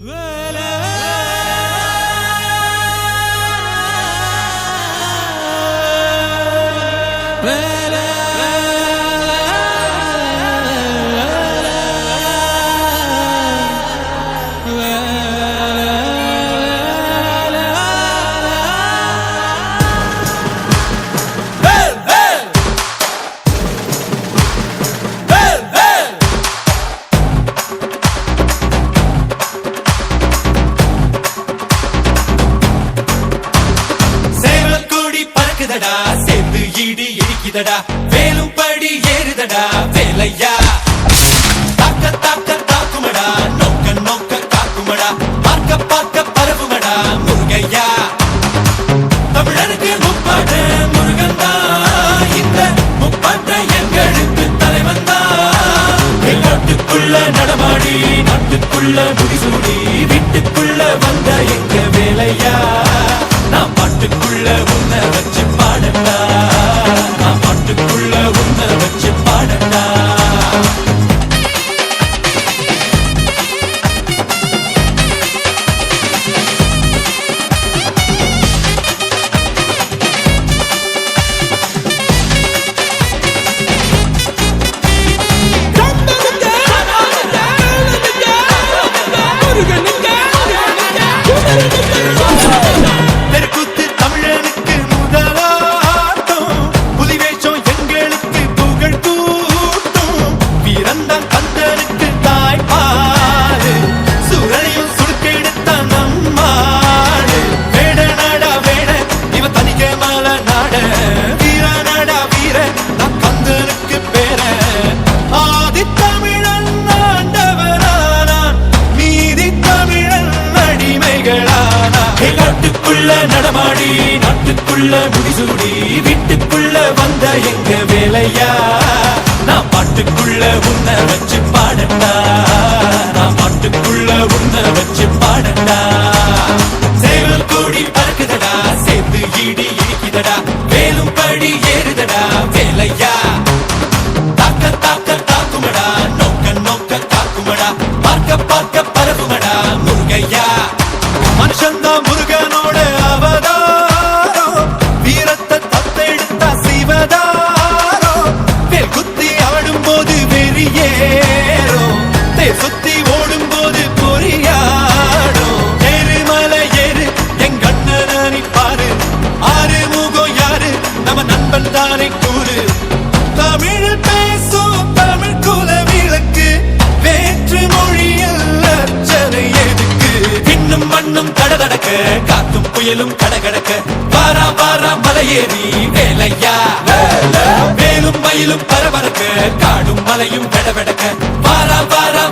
بلا ஏறுதடா. வேலும்படி ஏறுதடா வேலையா? தாக்க தாக்க தாக்குமடா நோக்க நோக்க காக்குமடா. பார்க்க பார்க்க பரவுமடா முருகையா? தமிழனுக்கு முப்பாடு முருகன் தான் இந்த முப்பாட்டை எங்களுக்கு தலைவன் தான் நாட்டுக்குள்ள நடமாடி நாட்டுக்குள்ள முடிசூடி. வீட்டுக்குள்ள முடிசூடி வீட்டுக்குள்ள வந்த எங்க வேலையா? நான் பாட்டுக்குள்ள உன்னை வச்சு பாடட்டா? புயலும் கடகடக்க. பாரா பாரா மலையேறி வேலையா? மேலும் மயிலும் பரபரக்க. காடும் மலையும் கடவடக்க பாரா பாரா